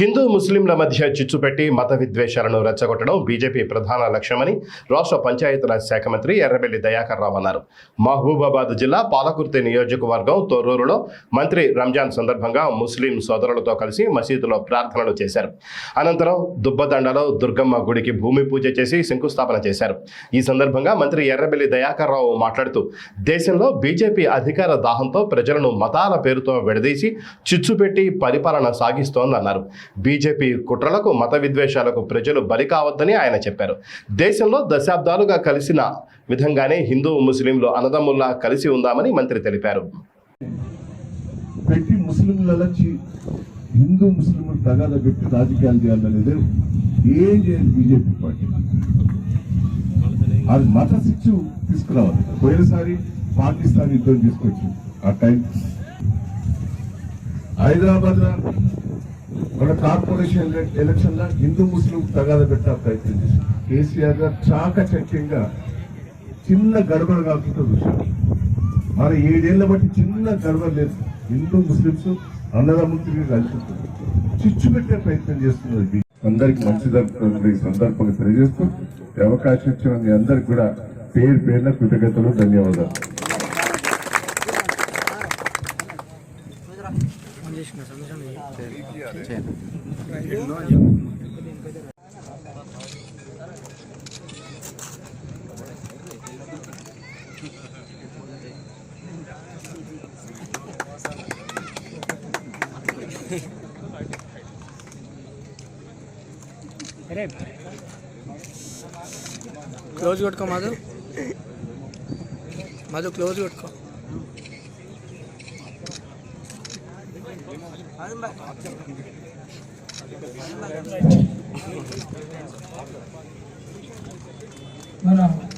హిందూ ముస్లింల మధ్య చిచ్చు పెట్టి మత విద్వేషాలను రెచ్చగొట్టడం బీజేపీ ప్రధాన లక్ష్యమని రాష్ట్ర పంచాయతీరాజ్ శాఖ మంత్రి ఎర్రబెల్లి దయాకర్ రావు అన్నారు. మహబూబాబాద్ జిల్లా పాలకుర్తి నియోజకవర్గం తొర్రూరులో మంత్రి రంజాన్ సందర్భంగా ముస్లిం సోదరులతో కలిసి మసీదులో ప్రార్థనలు చేశారు. అనంతరం దుబ్బదండలో దుర్గమ్మ గుడికి భూమి పూజ చేసి శంకుస్థాపన చేశారు. ఈ సందర్భంగా మంత్రి ఎర్రబెల్లి దయాకర్ రావు మాట్లాడుతూ దేశంలో బీజేపీ అధికార దాహంతో ప్రజలను మతాల పేరుతో విడదీసి చిచ్చు పెట్టి పరిపాలన సాగిస్తోందన్నారు. బీజేపీ కుట్రలకు మత విద్వేషాలకు ప్రజలు బలి కావద్దని ఆయన చెప్పారు. దేశంలో దశాబ్దాలుగా కలిసిన విధంగానే హిందూ ముస్లింలు అన్నదమ్ముల్లా కలిసి ఉందామని మంత్రి తెలిపారు. పెట్టి ముస్లింల హిందూ ముస్లింలు తగాద పెట్టి రాజకీయాలు చేయాలనేది ఏం చేయదు బీజేపీ పార్టీ? అది మత శిక్షు తీసుకురావాలి. పోయినసారి పాకిస్తాన్ యుద్ధం తీసుకొచ్చి ఆ టైం. హైదరాబాద్ మన కార్పొరేషన్ ఎలక్షన్లో హిందూ ముస్లిం తగాద పెట్టా ప్రయత్నం చేశారు కేసీఆర్ గారు చాకచక్యంగా చిన్న గడబడ కాకుండా చూశారు. మరి ఏడేళ్ళ బట్టి చిన్న గడబడ లేదు. హిందూ ముస్లిమ్స్ అన్నదమ్ములకి కలుసుకుంటుంది చిచ్చు పెట్టే ప్రయత్నం చేస్తున్నారు అందరికి మంచి జరుగుతుంది ఈ సందర్భంగా తెలియజేస్తూ అవకాశం ఇచ్చిన మీ అందరికి కూడా పేరు పేరున కృతజ్ఞతలు ధన్యవాదాలు. క్లోజ్ కొట్టుకో మధు మధు క్లోజ్ కొట్టుకో మన